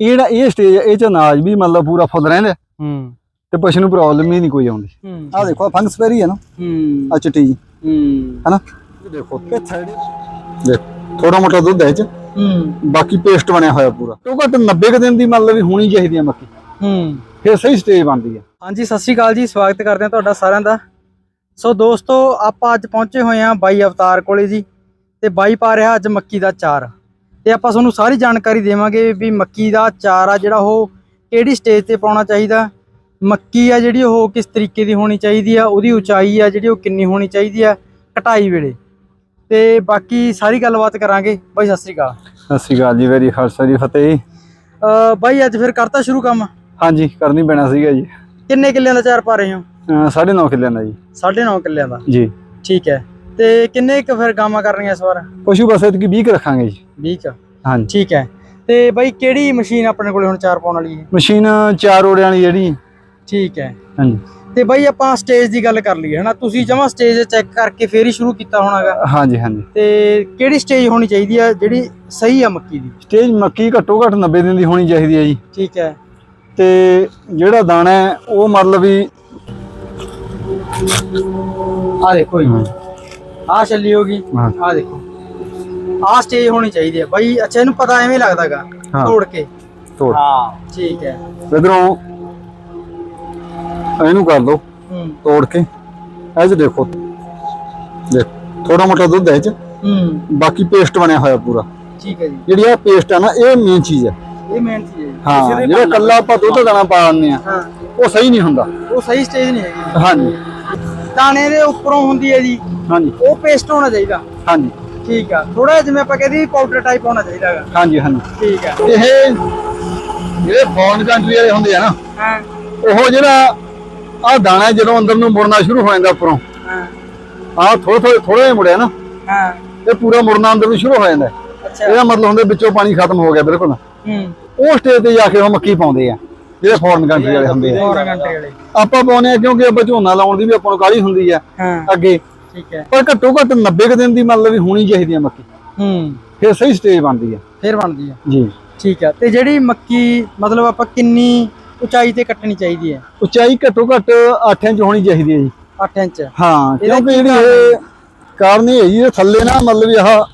ਇਹ ਜਿਹੜਾ ਇਹ ਸਟੇਜ ਇਹ ਚ ਅਨਾਜ ਵੀ ਮਤਲਬ ਪੂਰਾ ਫੁੱਲ ਰਹਿੰਦਾ। ਹੂੰ। ਤੇ ਪਸ਼ੂ ਨੂੰ ਪ੍ਰੋਬਲਮ ਹੀ ਨਹੀਂ ਕੋਈ ਆਉਂਦੀ। ਹੂੰ। ਆਹ ਦੇਖੋ ਫੰਗਸ ਪੈਰੀ ਹੈ ਨਾ ਹੂੰ। ਆ ਚਿੱਟੀ ਜੀ। ਹੂੰ। ਹਨਾ? ਦੇਖੋ। ਕਿ ਥਰਡ ਦੇਖ ਥੋੜਾ ਮੋਟਾ ਦੁੱਧ ਹੈ ਚ। ਹੂੰ। ਬਾਕੀ ਪੇਸਟ ਬਣਿਆ ਹੋਇਆ ਪੂਰਾ। ਤੋਂ ਘੱਟ 90 ਕੁ ਦਿਨ ਦੀ ਮਤਲਬ ਵੀ ਹੋਣੀ ਚਾਹੀਦੀ ਹੈ ਮੱਕੀ। ਹੂੰ। ਫਿਰ ਸਹੀ ਸਟੇਜ ਬਣਦੀ ਹੈ ਹਾਂਜੀ ਸਤਿ ਸ਼੍ਰੀ ਅਕਾਲ ਜੀ ਸਵਾਗਤ ਕਰਦੇ ਹਾਂ ਤੁਹਾਡਾ ਸਾਰਿਆਂ ਦਾ। ਸੋ ਦੋਸਤੋ ਆਪਾਂ ਅੱਜ ਪਹੁੰਚੇ ਹੋਏ ਹਾਂ ਬਾਈ ਅਵਤਾਰ ਕੋਲੇ ਜੀ ਤੇ ਬਾਈ ਪਾ ਰਿਹਾ ਅੱਜ ਮੱਕੀ ਦਾ ਚਾਰ। ਤੇ ਆਪਾਂ ਤੁਹਾਨੂੰ ਸਾਰੀ ਜਾਣਕਾਰੀ ਦੇਵਾਂਗੇ ਵੀ ਮੱਕੀ ਦਾ ਚਾਰ ਆ ਜਿਹੜਾ ਉਹ ਕਿਹੜੀ ਸਟੇਜ ਤੇ ਪਾਉਣਾ ਚਾਹੀਦਾ ਮੱਕੀ ਆ ਜਿਹੜੀ ਉਹ ਕਿਸ ਤਰੀਕੇ ਦੀ ਹੋਣੀ ਚਾਹੀਦੀ ਆ ਉਹਦੀ ਉਚਾਈ ਆ ਜਿਹੜੀ ਉਹ ਕਿੰਨੀ ਹੋਣੀ ਚਾਹੀਦੀ ਆ ਕਟਾਈ ਵੇਲੇ। ਤੇ ਬਾਕੀ ਸਾਰੀ ਗੱਲਬਾਤ ਕਰਾਂਗੇ। ਬਾਈ ਸਤਿ ਸ਼੍ਰੀ ਅਕਾਲ। ਸਤਿ ਸ਼੍ਰੀ ਅਕਾਲ ਜੀ ਵੈਰੀ ਖਾਲਸਾ ਜੀ ਫਤਿਹ। ਅਹ ਬਾਈ ਅੱਜ ਫਿਰ ਕਰਤਾ ਸ਼ੁਰੂ ਕੰਮ? ਹਾਂਜੀ ਕਰਨੀ ਪੈਣਾ ਸੀਗਾ ਜੀ। ਕਿੰਨੇ ਕਿੱਲਿਆਂ ਦਾ ਚਾਰ ਪਾ ਰਹੇ ਹੋ? ਅਹ ਸਾਢੇ 9 ਕਿੱਲਿਆਂ ਦਾ ਜੀ। 9.5 ਕਿੱਲਿਆਂ ਦਾ। ਜੀ। ਠੀਕ ਹੈ। ਤੇ ਕਿੰਨੇ ਕੁ ਫਿਰ ਗਾਵਾਂ ਕਰਨੀਆਂ ਇਸ ਵਾਰ? ਪਸ਼ੂ ਬਸ ਇਤਕੀ 20 ਕੁ ਰੱਖਾਂਗੇ ਜੀ। 20 ਕੁ? ਹਾਂਜੀ। ਠੀਕ ਹੈ। ਤੇ ਬਾਈ ਕਿਹੜੀ ਮਸ਼ੀਨ ਆਪਣੇ ਕੋਲੇ ਹੁਣ ਚਾਰ ਪਾਉਣ ਵਾਲੀ ਹੈ? ਮਸ਼ੀਨ ਚਾਰ ਓੜਿਆਂ ਵਾਲੀ ਜਿਹੜੀ। ਠੀਕ ਹੈ। ਹਾਂਜੀ। ਤੇ ਬਾਈ ਆਪਾਂ ਸਟੇਜ ਦੀ ਗੱਲ ਕਰ ਲਈਏ ਹਨਾ? ਤੁਸੀਂ ਜਮਾ ਸਟੇਜ ਚੈੱਕ ਕਰਕੇ ਫੇਰ ਹੀ ਸ਼ੁਰੂ ਕੀਤਾ ਹੋਣਾਗਾ ਹਾਂਜੀ ਹਾਂਜੀ। ਤੇ ਕਿਹੜੀ ਸਟੇਜ ਹੋਣੀ ਚਾਹੀਦੀ ਆ ਜਿਹੜੀ ਸਹੀ ਆ ਮੱਕੀ ਦੀ? ਸਟੇਜ ਮੱਕੀ ਘੱਟੋ ਘੱਟ 90 ਦਿਨ ਦੀ ਹੋਣੀ ਚਾਹੀਦੀ ਹੈ ਜੀ। ਠੀਕ ਹੈ। ਤੇ ਜਿਹੜਾ ਦਾਣਾ ਹੈ ਉਹ ਮਤਲਬ ਵੀ ਆ ਦੇਖੋ ਜੀ। ਆ ਚੱਲੀ ਹੋਗੀ। ਹਾਂ। ਆ ਦੇਖੋ। ਆ ਸਟੇਜ ਹੋਣੀ ਚਾਹੀਦੀ ਹੈ। ਬਾਈ ਅੱਛਾ ਇਹਨੂੰ ਪਤਾ ਐਵੇਂ ਲੱਗਦਾਗਾ ਹਾਂ। ਤੋੜ ਕੇ। ਤੋੜ। ਹਾਂ ਠੀਕ ਹੈ। ਇਧਰੋਂ ਇਹਨੂੰ ਕਰ ਲਓ ਹੂੰ। ਤੋੜ ਕੇ। ਇਹ 'ਚ ਦੇਖੋ। ਦੇਖ ਥੋੜਾ ਮੋਟਾ ਦੁੱਧ ਹੈ ਇਹ 'ਚ। ਹੂੰ। ਬਾਕੀ ਪੇਸਟ ਬਣਿਆ ਹੋਇਆ ਪੂਰਾ। ਠੀਕ ਹੈ ਜੀ। ਜਿਹੜੀ ਆ ਪੇਸਟ ਹੈ ਨਾ ਇਹ ਮੇਨ ਚੀਜ਼ ਹੈ। ਇਹ ਮੇਨ ਚੀਜ਼ ਹੈ ਜੀ। ਹਾਂ ਜਿਹੜਾ ਕੱਲਾ ਆਪਾਂ ਦੁੱਧ ਦਾਣਾ ਪਾ ਦਿੰਦੇ ਆ ਹਾਂ। ਉਹ ਸਹੀ ਨਹੀਂ ਹੁੰਦਾ। ਉਹ ਸਹੀ ਸਟੇਜ ਨਹੀਂ ਹੈਗੀ। ਹਾਂਜੀ। ਦਾਣੇ ਦੇ ਉੱਪਰੋਂ ਹੁੰਦੀ ਹੈ ਜੀ। ਹਾਂਜੀ। ਉਹ ਪੇਸਟ ਹੋਣਾ ਚਾਹੀਦਾ। ਹਾਂਜੀ। ਠੀਕ ਆ। ਥੋੜਾ ਜਿਵੇਂ ਆਪਾਂ ਕਹਿੰਦੇ ਪਾਊਡਰ ਟਾਈਪ ਹੋਣਾ ਚਾਹੀਦਾ ਹੈਗਾ। ਹਾਂਜੀ ਹਾਂਜੀ। ਠੀਕ ਆ। ਇਹ ਜਿਹੜੇ ਫੋਰਨ ਕੰਟਰੀ ਵਾਲੇ ਹੁੰਦੇ ਆ ਨਾ ਹਾਂ। ਉਹ ਜਿਹੜਾ ਆ ਦਾਣਾ ਜਦੋਂ ਅੰਦਰ ਨੂੰ ਮੁੜਨਾ ਸ਼ੁਰੂ ਹੋ ਜਾਂਦਾ ਉੱਪਰੋਂ ਹਾਂ। ਆ ਥੋੜਾ ਥੋੜਾ ਥੋੜਾ ਜਿਹਾ ਮੁੜਿਆ ਨਾ ਹਾਂ। ਇਹ ਪੂਰਾ ਮੁੜਨਾ ਅੰਦਰ ਨੂੰ ਸ਼ੁਰੂ ਹੋ ਜਾਂਦਾ ਅੱਛਾ। ਇਹਦਾ ਮਤਲਬ ਹੁੰਦਾ ਵਿੱਚੋਂ ਪਾਣੀ ਖਤਮ ਹੋ ਗਿਆ ਬਿਲਕੁਲ। ਹੂੰ। ਉਹ ਸਟੇਜ ਤੇ ਜਾ ਕੇ ਉਹ ਮੱਕੀ ਪਾਉਂਦੇ ਆ। ਜਿਹੜੇ ਫੋਰਨ ਕੰਟਰੀ ਵਾਲੇ ਹੁੰਦੇ ਆ। ਵਾਲੇ। ਆਪਾਂ ਪਾਉਂਦੇ ਆ ਕਿਉਂਕਿ ਆਪਾਂ ਝੋਨਾ ਲਾਉਣ ਦੀ ਵੀ ਆਪਾਂ ਨੂੰ ਕਾਹਲੀ ਹੁੰਦੀ ਆ ਅੱਗੇ। ਠੀਕ ਹੈ। ਪਰ ਘੱਟੋ ਘੱਟ 90 ਕੁ ਦਿਨ ਦੀ ਮਤਲਬ ਵੀ ਹੋਣੀ ਚਾਹੀਦੀ ਆ ਮੱਕੀ। ਹੂੰ। ਫਿਰ ਸਹੀ ਸਟੇਜ ਬਣਦੀ ਆ। ਫੇਰ ਬਣਦੀ ਆ। ਜੀ। ਠੀਕ ਆ। ਤੇ ਜਿਹੜੀ ਮੱਕੀ ਮਤਲਬ ਆਪਾਂ ਕਿੰਨੀ ਉਚਾਈ ਤੇ ਕੱਟਣੀ ਚਾਹੀਦੀ ਹੈ? ਉਚਾਈ ਘੱਟੋ ਘੱਟ 8 ਇੰਚ ਹੋਣੀ ਚਾਹੀਦੀ ਹੈ ਜੀ। 8 ਇੰਚ। ਹਾਂ ਕਿਉਂਕਿ ਜਿਹੜੀ ਇਹ ਕਾਰਨ ਇਹ ਹੈ ਜੀ ਇਹ ਥੱਲੇ ਨਾ ਮਤਲਬ ਆਹ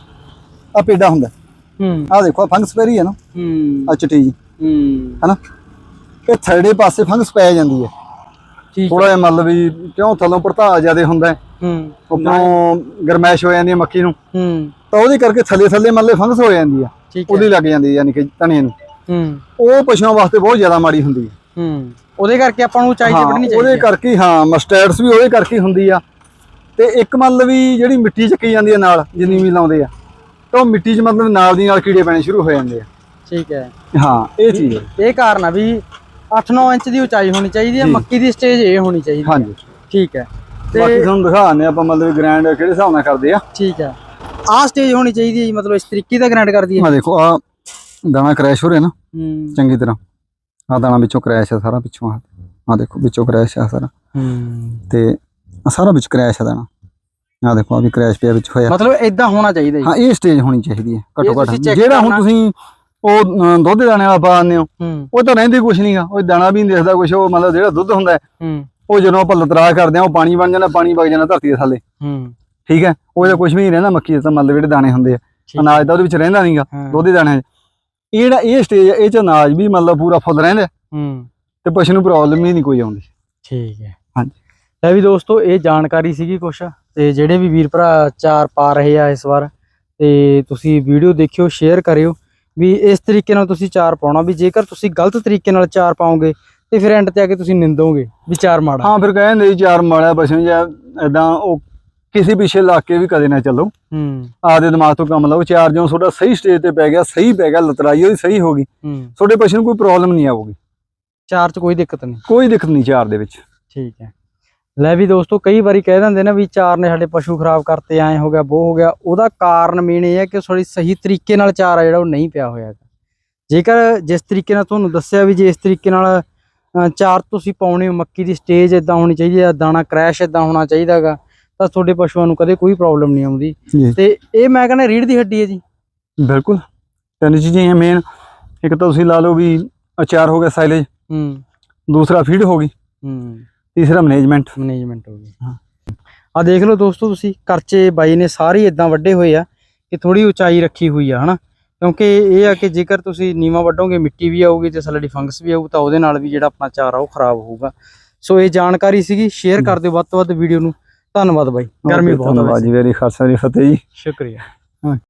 ਆ ਪੇਡਾ ਹੁੰਦਾ। ਹੂੰ। ਆ ਦੇਖੋ ਫੰਗਸ ਪੈਰੀ ਹੈ ਨਾ। ਹੂੰ। ਆ ਚਿੱਟੀ ਜੀ। ਹੂੰ। ਹਨਾ? ਇਹ ਥਰਡੇ ਪਾਸੇ ਫੰਗਸ ਪੈ ਜਾਂਦੀ ਹੈ। ਠੀਕ ਥੋੜਾ ਜਿਹਾ ਮਤਲਬ ਵੀ ਕਿਉਂ ਥੱਲੋਂ ਭੜਤਾ ਜ਼ਿਆਦਾ ਹੁੰਦਾ ਹੈ। ਹੂੰ। ਉੱਪਰੋਂ ਗਰਮੈਸ਼ ਹੋ ਜਾਂਦੀ ਹੈ ਮੱਕੀ ਨੂੰ। ਹੂੰ। ਤਾਂ ਉਹਦੇ ਕਰਕੇ ਥੱਲੇ ਥੱਲੇ ਮਤਲਬ ਫੰਗਸ ਹੋ। ਜਾਂਦੀ ਆ ਉਹਦੀ ਲੱਗ ਜਾਂਦੀ ਯਾਨੀ ਕਿ ਤਣੇ ਨੂੰ। ਹੂੰ। ਉਹ ਪਸ਼ੂਆਂ ਵਾਸਤੇ ਬਹੁਤ ਜ਼ਿਆਦਾ ਮਾੜੀ ਹੁੰਦੀ ਹੈ। ਹੂੰ। ਉਹਦੇ ਕਰਕੇ ਆਪਾਂ ਨੂੰ ਹਾਂ, ਵੱਢਣੀ ਉਹਦੇ ਚਾਹੀਦੀ ਹੈ। ਕਰਕੇ ਹੀ, ਮਸਟੈਡਸ ਵੀ ਉਹਦੇ ਕਰਕੇ ਹੁੰਦੀ ਆ। ਤੇ ਇੱਕ ਮਤਲਬ ਵੀ ਜਿਹੜੀ ਮਿੱਟੀ ਚੱਕੀ ਜਾਂਦੀ ਆ ਨਾਲ ਜਿੰਨੀ ਵੀ ਲਾਉਂਦੇ ਆ ਤਾਂ ਉਹ ਮਿੱਟੀ 'ਚ ਮਤਲਬ ਨਾਲ ਦੀ ਨਾਲ ਕੀੜੇ ਪੈਣੇ ਸ਼ੁਰੂ ਹੋ ਜਾਂਦੇ ਆ। ਠੀਕ ਹੈ। ਹਾਂ ਇਹ ਚੀਜ਼ ਇਹ ਕਾਰਨ ਆ ਵੀ 8-9 ਇੰਚ ਦੀ ਉਚਾਈ ਹੋਣੀ ਚਾਹੀਦੀ ਹੈ ਮੱਕੀ ਦੀ ਸਟੇਜ ਇਹ ਹੋਣੀ ਚਾਹੀਦੀ ਹੈ। ਹਾਂਜੀ। ਠੀਕ ਹੈ। ਬਾਕੀ ਤੇ ਤੁਹਾਨੂੰ ਦਿਖਾਉਂਦੇ ਆਪਾਂ ਮਤਲਬ ਗ੍ਰੈਂਡ ਕਿਹੜੇ ਹਿਸਾਬ ਨਾਲ ਕਰਦੇ ਆ। ਠੀਕ ਹੈ। ਆਹ ਸਟੇਜ ਹੋਣੀ ਚਾਹੀਦੀ ਹੈ ਜੀ ਮਤਲਬ ਇਸ ਤਰੀਕੇ ਦਾ ਗ੍ਰਾਈਂਡ ਕਰਦੀ ਹੈ। ਆ ਦੇਖੋ ਆ ਦਾਣਾ ਕ੍ਰੈਸ਼ ਹੋ ਰਿਹਾ ਨਾ। ਹੂੰ। ਚੰਗੀ ਤਰ੍ਹਾਂ। ਆ ਦਾਣਾ ਵਿੱਚੋਂ ਕ੍ਰੈਸ਼ ਆ ਸਾਰਾ ਪਿੱਛੋਂ ਆ ਆ ਦੇਖੋ ਵਿੱਚੋਂ ਕ੍ਰੈਸ਼ ਆ ਸਾਰਾ। ਹੂੰ। ਤੇ ਆ ਸਾਰਾ ਵਿੱਚ ਕ੍ਰੈਸ਼ ਆ ਦਾਣਾ। ਆ ਦੇਖੋ ਆ ਵੀ ਕ੍ਰੈਸ਼ ਪਿਆ ਵਿੱਚ ਹੋਇਆ। ਮਤਲਬ ਇਦਾਂ ਹੋਣਾ ਚਾਹੀਦਾ ਜੀ। ਹਾਂ ਇਹ ਸਟੇਜ ਹੋਣੀ ਚਾਹੀਦੀ ਹੈ ਘੱਟੋ ਘੱਟ। ਜਿਹੜਾ ਹੁਣ। ਤੁਸੀਂ ਉਹ ਦੁੱਧ ਦੇ ਦਾਣੇ ਵਾਲਾ ਪਾ ਦਿੰਦੇ ਹੋ। ਹੂੰ। ਉਹ ਤਾਂ ਰਹਿੰਦੇ ਕੁਛ ਨਹੀਂਗਾ ਉਹ ਦਾਣਾ ਵੀ ਨਹੀਂ ਦਿਖਦਾ ਕੁਛ ਉਹ ਮਤਲਬ ਜਿਹੜਾ ਦੁੱਧ ਹੁੰਦਾ ਹੈ, ਹੂੰ। ਉਹ ਜਦੋਂ ਆਪਾਂ ਲਤਰਾ ਕਰਦੇ ਆ ਉਹ ਪਾਣੀ ਬਣ ਜਾਂਦਾ ਪਾਣੀ ਵਗ ਜਾਂਦਾ ਧਰਤੀ ਦੇ ਥੱਲੇ। ਹੂੰ। ਠੀਕ ਹੈ? ਉਹ ਜਿਹੜਾ ਕੁਛ ਵੀ ਨਹੀਂ ਰਹਿੰਦਾ ਮੱਕੀ ਦੇ ਤਾਂ ਮਤਲਬ ਜਿਹੜੇ ਦਾਣੇ ਹੁੰਦੇ ਆ। ਠੀਕ ਅਨਾਜ ਤਾਂ ਉਹਦੇ ਵਿੱਚ ਰਹਿੰਦਾ ਨਹੀਂਗਾ ਹਾਂ। ਦੁੱਧ ਦੇ ਦਾਣੇ 'ਚ। ਇਹ ਜਿਹੜਾ ਇਹ ਸਟੇਜ ਇਹ ਚ ਅਨਾਜ ਵੀ ਮਤਲਬ ਪੂਰਾ ਫੁੱਲ ਰਹਿੰਦਾ ਹੂੰ। ਤੇ ਪਸ਼ੂ ਨੂੰ ਪ੍ਰੋਬਲਮ ਹੀ ਨਹੀਂ ਕੋਈ ਆਉਂਦੀ। ਠੀਕ ਹੈ। ਹਾਂਜੀ। ਲੈ ਵੀ ਦੋਸਤੋ ਇਹ ਜਾਣਕਾਰੀ ਸੀਗੀ ਕੁਛ। ਤੇ ਜਿਹੜੇ ਵੀ ਵੀਰ ਭਰਾ ਚਾਰ ਪਾ ਰਹੇ ਆ ਇਸ ਵਾਰ ਤੇ ਤੁਸੀਂ ਵੀਡੀਓ ਦੇਖਿਓ ਸ਼ੇਅਰ ਕਰਿਓ। ਵੀ ਇਸ ਤਰੀਕੇ ਨਾਲ ਤੁਸੀਂ ਚਾਰ ਪਾਉਣਾ ਵੀ ਜੇਕਰ ਤੁਸੀਂ ਗਲਤ ਤਰੀਕੇ ਨਾਲ ਚਾਰ ਪਾਓਗੇ ਤੇ ਫਿਰ ਐਂਡ ਤੇ ਆ ਕੇ ਤੁਸੀਂ ਨਿੰਦੋਗੇ ਵੀ ਚਾਰ ਮਾੜਾ। ਹਾਂ ਫਿਰ ਕਹਿੰਦੇ ਜੀ ਚਾਰ ਮਾਲਿਆ ਪਸ਼ੂ ਜਾਂ ਐਦਾਂ ਉਹ ਕਿਸੇ ਪਿੱਛੇ ਲਾ ਕੇ ਵੀ ਕਦੇ ਨਾ ਚੱਲੋ। ਹੂੰ। ਆਪਦੇ ਦਿਮਾਗ ਤੋਂ ਕੰਮ ਲਓ ਚਾਰ ਜਿਉਂ ਤੁਹਾਡਾ ਸਹੀ ਸਟੇਜ ਤੇ ਪੈ ਗਿਆ ਸਹੀ ਪੈ ਗਿਆ ਲਤਰਾਈ ਉਹਦੀ ਸਹੀ ਹੋ ਗਈ। ਤੁਹਾਡੇ ਪਸ਼ੂ ਨੂੰ ਕੋਈ ਪ੍ਰੋਬਲਮ ਨਹੀਂ ਆਊਗੀ। ਚਾਰ ਚ ਕੋਈ ਦਿੱਕਤ ਨਹੀਂ। ਕੋਈ ਦਿੱਕਤ ਨਹੀਂ ਚਾਰ ਦੇ ਵਿੱਚ। ਠੀਕ ਹੈ। ਲੈ ਵੀ ਦੋਸਤੋ ਕਈ ਵਾਰੀ ਕਹਿ ਦਿੰਦੇ ਨੇ ਵੀ ਚਾਰ ਨੇ ਸਾਡੇ ਪਸ਼ੂ ਖਰਾਬ ਕਰਤੇ ਐ ਹੋ ਗਿਆ ਉਹ ਹੋ ਗਿਆ। ਉਹਦਾ ਕਾਰਨ ਮੇਨ ਇਹ ਹੈ ਕਿ ਥੋੜੀ ਸਹੀ ਤਰੀਕੇ ਨਾਲ ਚਾਰ ਆ ਜਿਹੜਾ ਉਹ ਨਹੀਂ ਪਿਆ ਹੋਇਆ ਜੇਕਰ ਜਿਸ ਤਰੀਕੇ ਨਾਲ ਤੁਹਾਨੂੰ ਦੱਸਿਆ ਵੀ ਜੇ ਇਸ ਤਰੀਕੇ ਨਾਲ ਚਾਰ ਤੁਸੀਂ ਪਾਉਣੇ ਹੋ ਮੱਕੀ ਦੀ ਸਟੇਜ ਇਦਾਂ ਹੋਣੀ ਚਾਹੀਦੀ ਹੈ ਦਾਣਾ ਕ੍ਰੈਸ਼ ਇਦਾਂ ਹੋਣਾ ਚਾਹੀਦਾ ਹੈਗਾ ਤਾਂ ਤੁਹਾਡੇ ਪਸ਼ੂਆਂ ਨੂੰ ਕਦੇ ਕੋਈ ਪ੍ਰੋਬਲਮ ਨਹੀਂ ਆਉਂਦੀ। ਤੇ ਇਹ ਮੈਂ ਕਹਿੰਦਾ ਰੀੜ ਦੀ ਹੱਡੀ ਹੈ ਜੀ। ਬਿਲਕੁਲ। ਤਿੰਨ ਚੀਜ਼ਾਂ ਹੀ ਮੇਨ ਇੱਕ ਤਾਂ ਤੁਸੀਂ ਲਾ ਲਓ ਵੀ ਅਚਾਰ ਹੋ ਗਿਆ ਸਾਈਲੇਜ ਹੂੰ। ਦੂਸਰਾ ਫੀਡ ਹੋ ਗਈ। ਹੂੰ। ਤੀਸਰਾ ਮੈਨੇਜਮੈਂਟ ਮੈਨੇਜਮੈਂਟ ਹੋ ਹਾਂ। ਆ ਦੇਖ ਲਓ ਦੋਸਤੋ ਤੁਸੀਂ ਕਰਚੇ ਬਾਈ ਨੇ ਸਾਰੇ ਇਦਾਂ ਵੱਡੇ ਹੋਏ ਆ ਕਿ ਥੋੜੀ ਉਚਾਈ ਰੱਖੀ ਹੋਈ ਆ ਹਨਾ? ਕਿਉਂਕਿ ਇਹ ਆ ਕਿ ਜੇਕਰ ਤੁਸੀਂ ਨੀਵਾ ਵੱਢੋਗੇ ਮਿੱਟੀ ਵੀ ਆਊਗੀ ਤੇ ਸਲੜੀ ਫੰਗਸ ਵੀ ਆਊ ਤਾਂ ਉਹਦੇ ਨਾਲ ਵੀ ਜਿਹੜਾ ਆਪਣਾ ਚਾਰਾ ਉਹ ਖਰਾਬ ਹੋਊਗਾ। ਸੋ ਇਹ ਜਾਣਕਾਰੀ ਸੀਗੀ ਸ਼ੇਅਰ ਕਰ ਦਿਓ ਵੱਧ ਤੋਂ ਵੱਧ ਵੀਡੀਓ ਨੂੰ। ਧੰਨਵਾਦ ਬਾਈ। ਗਰਮੀ ਬਹੁਤ ਆ ਧੰਨਵਾਦ। ਜੀ ਵੇਰੀ ਖਾਲਸਾ ਜੀ ਫਤਿਹ ਜੀ। ਸ਼ੁਕਰੀਆ।